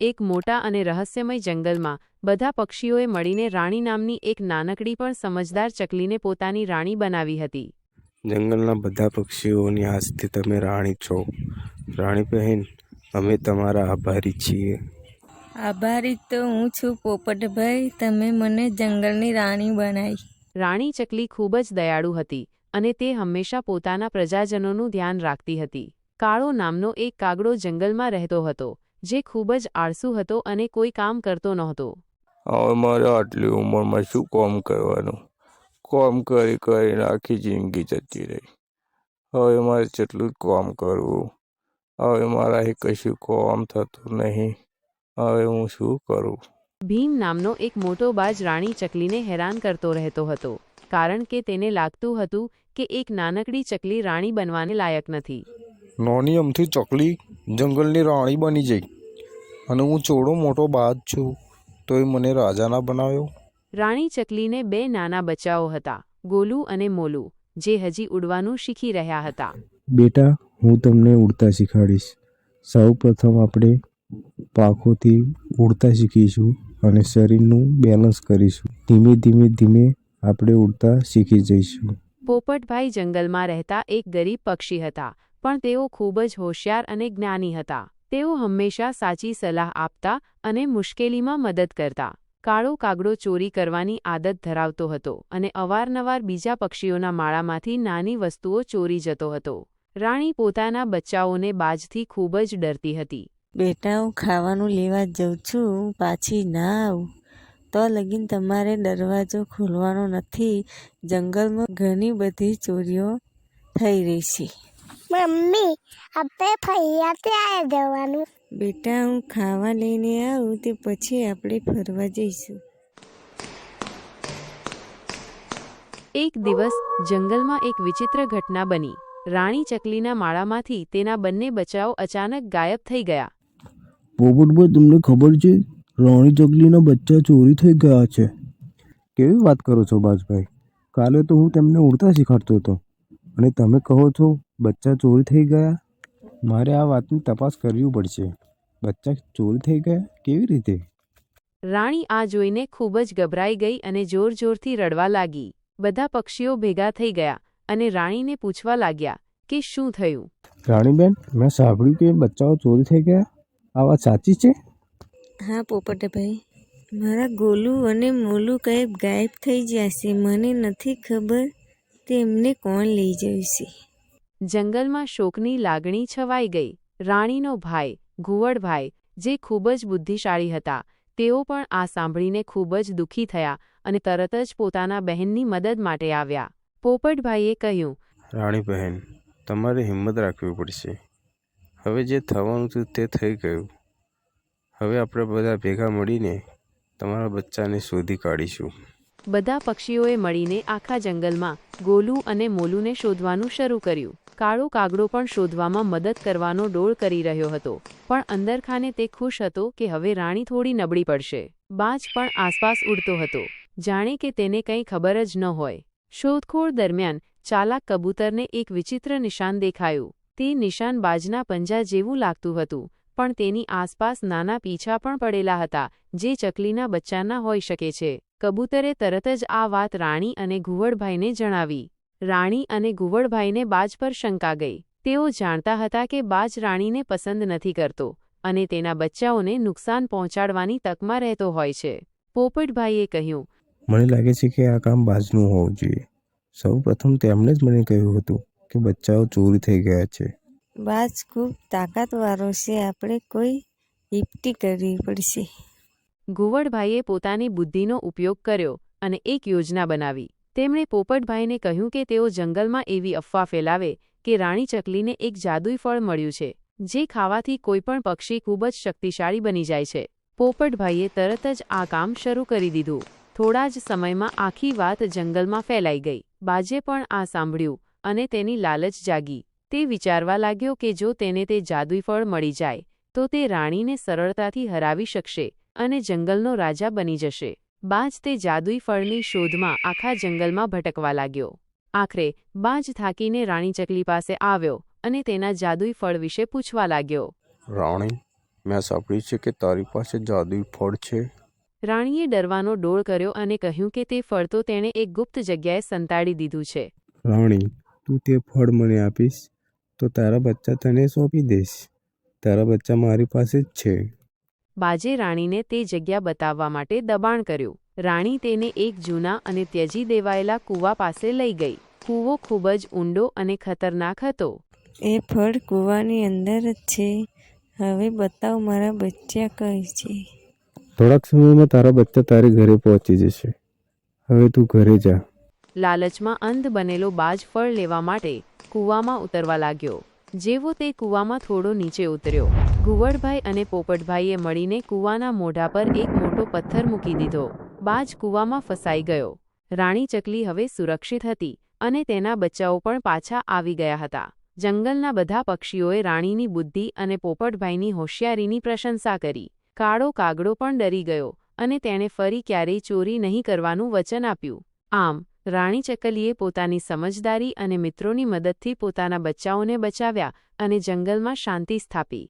એક મોટા અને રહસ્યમય જંગલમાં બધા પક્ષીઓએ મળીને રાણી નામની એક નાનકડી પણ સમજદાર ચકલીને પોતાની રાણી બનાવી હતી. જંગલના બધા પક્ષીઓની આજથી તમે રાણી છો. રાણી બહેન અમે તમારા આભારી છીએ. આભારી તો હું છું પોપટભાઈ તમે મને જંગલની રાણી બનાવી રાણી ચકલી ખૂબ જ દયાળુ હતી. અને તે હંમેશા પોતાના પ્રજાજનોનું ધ્યાન રાખતી હતી. કાળો નામનો એક કાગડો જંગલમાં રહેતો હતો જે ખૂબ જ આળસુ હતો અને કોઈ કામ કરતો નહોતો. હવે મારે આટલી ઉંમરમાં શું કામ કરવાનું? કામ કરી કરીને આખી જિંદગી જતી રહી. હવે મારે જેટલું જ કામ કરવું. હવે મારાથી કશું કામ થતું નહીં. હવે હું શું કરું? ભીમ નામનો એક મોટો બાજ રાણી ચકલીને હેરાન કરતો રહેતો હતો. કારણ કે તેને લાગતું હતું કે એક નાનકડી ચકલી રાણી બનવાને લાયક નથી. નાની અમથી ચકલી જંગલની રાણી બની જઈ અને હું ચોડો મોટો બાદ છું તોય મને રાજાના બનાવ્યો. રાણી ચકલીને બે નાના બચ્ચાઓ હતા ગોલું અને મોલું જે હજી ઉડવાનું શીખી રહ્યા હતા. બેટા હું તમને ઉડતા શીખવાડીશ. સૌ પ્રથમ આપણે પાંખોથી ઉડતા શીખીશું અને શરીરનું બેલેન્સ કરીશું. ધીમે ધીમે ધીમે આપણે ઉડતા શીખી જઈશું. પોપટભાઈ જંગલમાં રહેતા એક ગરીબ પક્ષી હતા પણ તેઓ ખૂબ જ હોશિયાર અને જ્ઞાની હતા. તેઓ હંમેશા સાચી સલાહ આપતા અને મુશ્કેલીમાં મદદ કરતા. કાળો કાગડો ચોરી કરવાની આદત ધરાવતો હતો અને અવારનવાર બીજા પક્ષીઓના માળામાંથી નાની વસ્તુઓ ચોરી જતો હતો. રાણી પોતાના બચ્ચાઓને બાજથી ખૂબ જ ડરતી હતી. બેટા હું ખાવાનું લેવા જઉં છું. પાછી ના આવું. તો લગીન તમારે દરવાજો ખોલવાનો નથી. જંગલમાં ઘણી બધી ચોરીઓ થઈ રહી છે. મમ્મી આપણે ફૈયા ત્યાં જવાનું. બેટા હું ખાવા લઈને આવું તે પછી આપણે ફરવા જઈશું. એક દિવસ જંગલમાં એક વિચિત્ર ઘટના બની. રાણી ચકલીના માળામાંથી તેના બંને બચાવ અચાનક ગાયબ થઈ ગયા. પોપટભાઈ તમને ખબર છે? રાણી ચકલીના બચ્ચા ચોરી થઈ ગયા છે. કેવી વાત કરો છો બાજભાઈ? કાલે તો હું તેમને ઉડતા શીખવાડતો હતો. અને તમે કહો છો બચ્ચા ચોરી થઈ ગયા? મારે આ વાતની તપાસ કરવી પડશે. બચ્ચા ચોરી થઈ ગયા? કેવી રીતે? રાણી આ જોઈને ખૂબ જ ગભરાઈ ગઈ અને જોર-જોરથી રડવા લાગી. બધા પક્ષીઓ ભેગા થઈ ગયા અને રાણીને પૂછવા લાગ્યા કે શું થયું? રાણીબેન મેં સાંભળ્યું કે બચ્ચાઓ ચોરી થઈ ગયા. આ વાત સાચી છે? હા પોપટભાઈ મારા ગોલું અને મોલું કંઈક ગાયબ થઈ જશે છે મને નથી ખબર તેમને કોણ લઈ જશે જંગલમાં શોકની લાગણી છવાઈ ગઈ. રાણીનો ભાઈ ઘુવડભાઈ જે ખૂબ જ બુદ્ધિશાળી હતા તેઓ પણ આ સાંભળીને ખૂબ જ દુઃખી થયા અને તરત જ પોતાના બહેનની મદદ માટે આવ્યા. પોપટભાઈએ કહ્યું રાણી બહેન તમારે હિંમત રાખવી પડશે. હવે જે થવાનું હતું તે થઈ ગયું. હવે આપણે બધા ભેગા મળીને તમારા બચ્ચાને શોધી કાઢીશું. બધા પક્ષીઓએ મળીને આખા જંગલમાં ગોલુ અને મોલુને શોધવાનું શરૂ કર્યું. કાળો કાગડો પણ શોધવામાં મદદ કરવાનો ડોળ કરી રહ્યો હતો. પણ અંદરખાને તે ખુશ હતો કે હવે રાણી થોડી નબળી પડશે. બાજ પણ આસપાસ ઉડતો હતો. જાણે કે તેને કંઈ ખબર જ ન હોય. શોધખોળ દરમિયાન ચાલાક કબૂતરને એક વિચિત્ર નિશાન દેખાયું. તે નિશાન બાજના પંજા જેવું લાગતું હતું. પણ તેની આસપાસ નાના પીછા પણ પડેલા હતા, જે ચકલીના બચ્ચાના હોઈ શકે છે. કબૂતરે તરત જ આ વાત રાણી અને ઘુવડભાઈને જણાવી. રાણી અને ઘુવડભાઈને બાજ પર શંકા ગઈ. તેઓ જાણતા હતા કે બાજ રાણીને પસંદ નથી કરતો અને તેના બચ્ચાઓને નુકસાન પહોંચાડવાની તકમાં રહેતો હોય છે. પોપટભાઈએ કહ્યું, મને લાગે છે કે આ કામ બાજનું હોવું જોઈએ. સૌ પ્રથમ તેમણે જ મને કહ્યું હતું કે બચ્ચાઓ ચોરી થઈ ગયા છે. બાજ ખૂબ તાકાતવાળો છે. આપણે કોઈ યુક્તિ કરવી પડશે. ઘુવડભાઈએ પોતાની બુદ્ધિનો ઉપયોગ કર્યો અને એક યોજના બનાવી. તેમણે પોપટભાઈને કહ્યું કે તેઓ જંગલમાં એવી અફવા ફેલાવે કે રાણી ચકલીને એક જાદુઈ ફળ મળ્યું છે, જે ખાવાથી કોઈપણ પક્ષી ખૂબ જ શક્તિશાળી બની જાય છે. પોપટભાઈએ તરત જ આ કામ શરૂ કરી દીધું. થોડા જ સમયમાં આખી વાત જંગલમાં ફેલાઈ ગઈ. બાજે પણ આ સાંભળ્યું અને તેની લાલચ જાગી. તે વિચારવા લાગ્યો કે જો તેને તે જાદુઈ ફળ મળી જાય તો તે રાણીને સરળતાથી હરાવી શકશે અને જંગલનો રાજા બની જશે. બાજ તે જાદુઈ ફળની શોધમાં આખા જંગલમાં ભટકવા લાગ્યો. આખરે બાજ થાકીને રાણી ચકલી પાસે આવ્યો અને તેના જાદુઈ ફળ વિશે પૂછવા લાગ્યો. રાણી મેં સાંભળ્યું છે કે તારી પાસે જાદુઈ ફળ છે. રાણીએ ડરવાનો ડોળ કર્યો અને કહ્યું કે તે ફળ તો તેણે એક ગુપ્ત જગ્યાએ સંતાડી દીધું છે. રાણી તું તે ફળ મને આપીશ? તો તારા બચ્ચા તને સોંપી દઈશ તારા બચ્ચા મારી પાસે જ છે. બાજે રાણીને તે જગ્યા બતાવવા માટે દબાણ કર્યું. રાણી તેને એક જૂના અને ત્યજી દેવાયેલા કૂવા પાસે લઈ ગઈ. કૂવો ખૂબ જ ઊંડો અને ખતરનાક હતો. એ ફળ કૂવાની અંદર જ છે. હવે બતાવ મારા બચ્ચા કઈ છે. થોડાક સમયમાં તારા બચ્ચા તારે ઘરે પહોંચી જશે. હવે તું ઘરે જા. લાલચમાં અંધ બનેલો બાજ ફળ લેવા માટે કૂવામાં ઉતરવા લાગ્યો. જેવો તે કૂવામાં થોડો નીચે ઉતર્યો. ગુવડભાઈ અને પોપટભાઈએ મળીને કૂવાના મોઢા પર એક મોટો પથ્થર મૂકી દીધો. બાજ કૂવામાં ફસાઈ ગયો. રાણી ચકલી હવે સુરક્ષિત હતી અને તેના બચ્ચાઓ પણ પાછા આવી ગયા હતા. જંગલના બધા પક્ષીઓએ રાણીની બુદ્ધિ અને પોપટભાઈની હોશિયારીની પ્રશંસા કરી. કાળો કાગડો પણ ડરી ગયો અને તેણે ફરી ક્યારેય ચોરી નહીં કરવાનું વચન આપ્યું. આમ રાણી ચકલીએ પોતાની સમજદારી અને મિત્રોની મદદથી પોતાના બચ્ચાઓને બચાવ્યા અને જંગલમાં શાંતિ સ્થાપી.